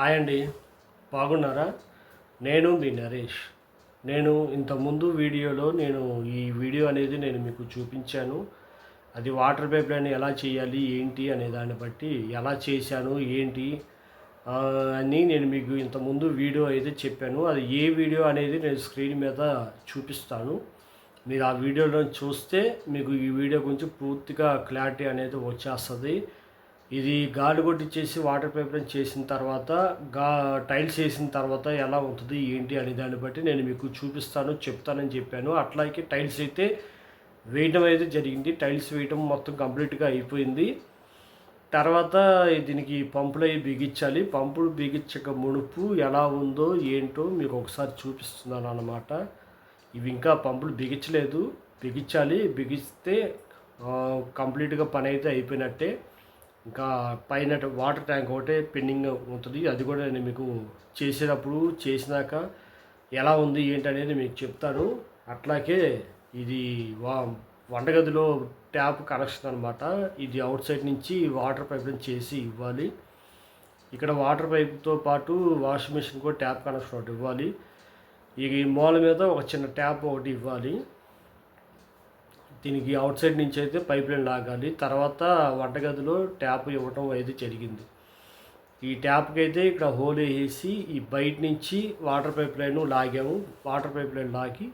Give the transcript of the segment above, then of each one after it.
Hi అండి. బాగున్నారా? నేను మీ నరేష్. నేను ఇంతకుముందు వీడియోలో నేను ఈ వీడియో అనేది నేను మీకు చూపించాను. అది వాటర్ పైప్ లైన్ ఎలా చేయాలి ఏంటి అనే దాన్ని బట్టి ఎలా చేశాను ఏంటి అని నేను మీకు ఇంతకుముందు వీడియో అయితే చెప్పాను. అది ఏ వీడియో అనేది నేను స్క్రీన్ మీద చూపిస్తాను. మీరు ఆ వీడియోలో చూస్తే మీకు ఈ వీడియో గురించి పూర్తిగా క్లారిటీ అనేది వచ్చేస్తుంది. ఇది గాలి కొట్టిచ్చేసి వాటర్ పేపర్ చేసిన తర్వాత గా టైల్స్ వేసిన తర్వాత ఎలా ఉంటుంది ఏంటి అనే దాన్ని బట్టి నేను మీకు చూపిస్తాను చెప్తానని చెప్పాను. అట్లాగే టైల్స్ అయితే వేయడం అయితే జరిగింది. టైల్స్ వేయడం మొత్తం కంప్లీట్గా అయిపోయింది. తర్వాత దీనికి పంపులు అవి బిగించాలి. పంపులు బిగించక మునుపు ఎలా ఉందో ఏంటో మీకు ఒకసారి చూపిస్తున్నాను అన్నమాట. ఇవి ఇంకా పంపులు బిగించలేదు. బిగించాలి. బిగిస్తే కంప్లీట్గా పని అయితే అయిపోయినట్టే. ఇంకా పైన వాటర్ ట్యాంక్ ఒకటే పెండింగ్ ఉంటుంది. అది కూడా నేను మీకు చేసేటప్పుడు చేసినాక ఎలా ఉంది ఏంటి అనేది మీకు చెప్తాను. అట్లాగే ఇది వా వంటగదిలో ట్యాప్ కనెక్షన్ అనమాట ఇది అవుట్ సైడ్ నుంచి వాటర్ పైప్ని చేసి ఇవ్వాలి. ఇక్కడ వాటర్ పైప్తో పాటు వాషింగ్ మిషన్ కూడా ట్యాప్ కనెక్షన్ ఒకటి ఇవ్వాలి. ఈ మూల మీద ఒక చిన్న ట్యాప్ ఒకటి ఇవ్వాలి. దీనికి అవుట్ సైడ్ నుంచి అయితే పైప్ లైన్ లాగాలి. తర్వాత వంటగదిలో ట్యాప్ ఇవ్వటం అయితే జరిగింది. ఈ ట్యాప్కి అయితే ఇక్కడ హోల్ వేసి ఈ బయట నుంచి వాటర్ పైప్ లైన్ లాగాము. వాటర్ పైప్ లైన్ లాగి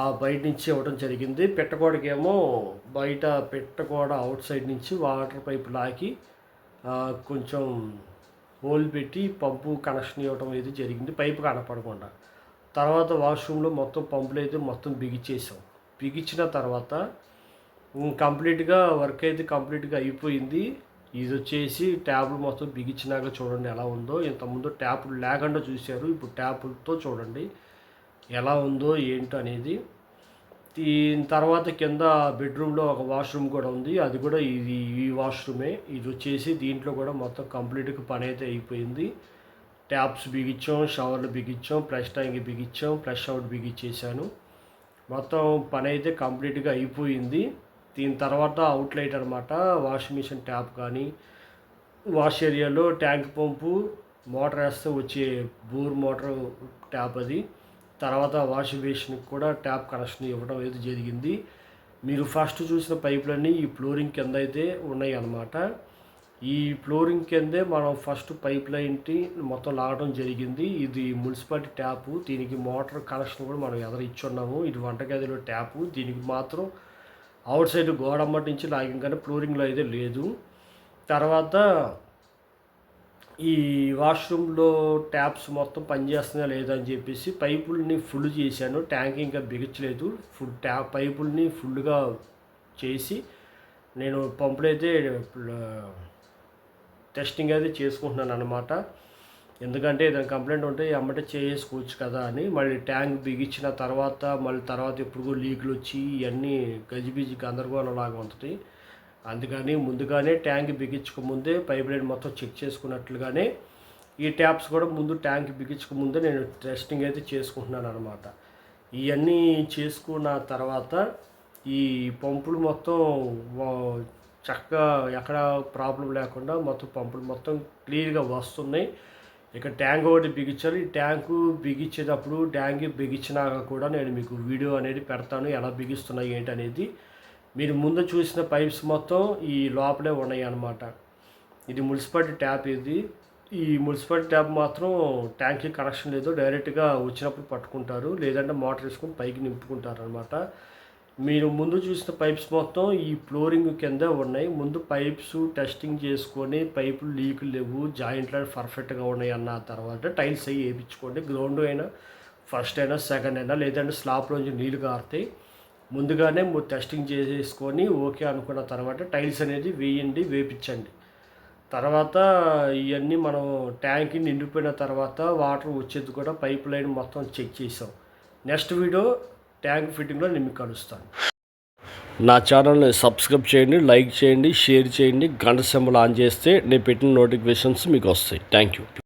ఆ బయట నుంచి ఇవ్వడం జరిగింది. పెట్టకోడకేమో బయట పెట్టకోడ అవుట్ సైడ్ నుంచి వాటర్ పైప్ లాగి కొంచెం హోల్ పెట్టి పంపు కనెక్షన్ ఇవ్వడం అయితే జరిగింది. పైపు కనపడకుండా. తర్వాత వాష్రూమ్లో మొత్తం పంపులు అయితే మొత్తం బిగిచ్చేసాం. బిగించిన తర్వాత కంప్లీట్గా వర్క్ అయితే కంప్లీట్గా అయిపోయింది. ఇది వచ్చేసి ట్యాబ్లు మొత్తం బిగించినాక చూడండి ఎలా ఉందో. ఇంతకుముందు ట్యాపులు లేకుండా చూశారు. ఇప్పుడు ట్యాపులతో చూడండి ఎలా ఉందో ఏంటో అనేది. దీని తర్వాత కింద బెడ్రూమ్లో ఒక వాష్రూమ్ కూడా ఉంది. అది కూడా ఇది ఈ వాష్రూమే. ఇది వచ్చేసి దీంట్లో కూడా మొత్తం కంప్లీట్గా పని అయితే అయిపోయింది. ట్యాప్స్ బిగించాం షవర్లు బిగించాం ఫ్లష్ ట్యాంక్ బిగించాం ఫ్లష్ అవుట్ బిగించేసాను మొత్తం పని అయితే కంప్లీట్గా అయిపోయింది. దీని తర్వాత అవుట్లైట్ అనమాట వాషింగ్ మిషన్ ట్యాప్ కానీ వాష్ ఏరియాలో ట్యాంక్ పంపు మోటార్ వేస్తే వచ్చే బోర్ మోటార్ ట్యాప్ అది. తర్వాత వాషింగ్ బేసిన్కి కూడా ట్యాప్ కనెక్షన్ ఇవ్వడం అయితే జరిగింది. మీరు ఫస్ట్ చూసిన పైపులన్నీ ఈ ఫ్లోరింగ్ కింద అయితే ఉన్నాయి అన్నమాట. ఈ ఫ్లోరింగ్ కిందే మనం ఫస్ట్ పైప్ లైన్కి మొత్తం లాగడం జరిగింది. ఇది మున్సిపాలిటీ ట్యాపు. దీనికి మోటార్ కనెక్షన్ కూడా మనం ఎదర ఇచ్చున్నాము ఇది వంటగదిలో ట్యాపు. దీనికి మాత్రం అవుట్ సైడ్ గోడమ్మటి నుంచి లాగిన కానీ ఫ్లోరింగ్లో అయితే లేదు. తర్వాత ఈ వాష్రూమ్లో ట్యాప్స్ మొత్తం పనిచేస్తుందా లేదా అని చెప్పేసి పైపుల్ని ఫుల్ చేశాను. ట్యాంక్ ఇంకా బిగించలేదు. ఫుల్ ట్యాప్ పైపుల్ని ఫుల్గా చేసి నేను పంపులు అయితే టెస్టింగ్ అయితే చేసుకుంటున్నాను అనమాట ఎందుకంటే ఏదైనా కంప్లైంట్ ఉంటే అమ్మటే చేసుకోవచ్చు కదా అని మళ్ళీ ట్యాంక్ బిగించిన తర్వాత మళ్ళీ తర్వాత ఎప్పుడు లీకులు వచ్చి ఇవన్నీ గజిబిజి గందరగోళం లాగా ఉంటుంది. అందుకని ముందుగానే ట్యాంక్ బిగించక ముందే పైప్ లైన్ మొత్తం చెక్ చేసుకున్నట్లుగానే ఈ ట్యాప్స్ కూడా ముందు ట్యాంక్ బిగించకముందే నేను టెస్టింగ్ అయితే చేసుకుంటున్నాను అనమాట ఇవన్నీ చేసుకున్న తర్వాత ఈ పంపులు మొత్తం చక్కగా ఎక్కడ ప్రాబ్లం లేకుండా మొత్తం పంపులు మొత్తం క్లియర్గా వస్తున్నాయి. ఇక ట్యాంక్ ఒకటి బిగించాలి. ఈ ట్యాంకు బిగించేటప్పుడు ట్యాంక్ బిగించినాక కూడా నేను మీకు వీడియో అనేది పెడతాను. ఎలా బిగిస్తున్నాయి ఏంటి అనేది మీరు ముందు చూసిన పైప్స్ మొత్తం ఈ లోపలే ఉన్నాయి అన్నమాట ఇది మున్సిపాలిటీ ట్యాప్ ఇది. ఈ మున్సిపాలిటీ ట్యాప్ మాత్రం ట్యాంక్కి కనెక్షన్ లేదు. డైరెక్ట్గా వచ్చినప్పుడు పట్టుకుంటారు. లేదంటే మోటార్ వేసుకొని పైకి నింపుకుంటారు అనమాట మీరు ముందు చూసిన పైప్స్ మొత్తం ఈ ఫ్లోరింగ్ కింద ఉన్నాయి. ముందు పైప్స్ టెస్టింగ్ చేసుకొని పైపులు లీకులు లేవు జాయింట్లు పర్ఫెక్ట్గా ఉన్నాయి అన్న తర్వాత టైల్స్ అవి వేయించుకోండి. గ్రౌండ్ అయినా ఫస్ట్ అయినా సెకండ్ అయినా లేదంటే స్లాబ్లోంచి నీళ్ళు కారుతాయి. ముందుగానే టెస్టింగ్ చేసేసుకొని ఓకే అనుకున్న తర్వాత టైల్స్ అనేది వేయండి వేపించండి. తర్వాత ఇవన్నీ మనం ట్యాంక్ నిండిపోయిన తర్వాత వాటర్ వచ్చేది కూడా పైప్ లైన్ మొత్తం చెక్ చేసాం. నెక్స్ట్ వీడియో ట్యాంక్ ఫిట్టింగ్లో నేను మీకు కలుస్తాను. నా ఛానల్ని సబ్స్క్రైబ్ చేయండి లైక్ చేయండి షేర్ చేయండి. గంట సింబల్ ఆన్ చేస్తే నేను పెట్టిన నోటిఫికేషన్స్ మీకు వస్తాయి. Thank you.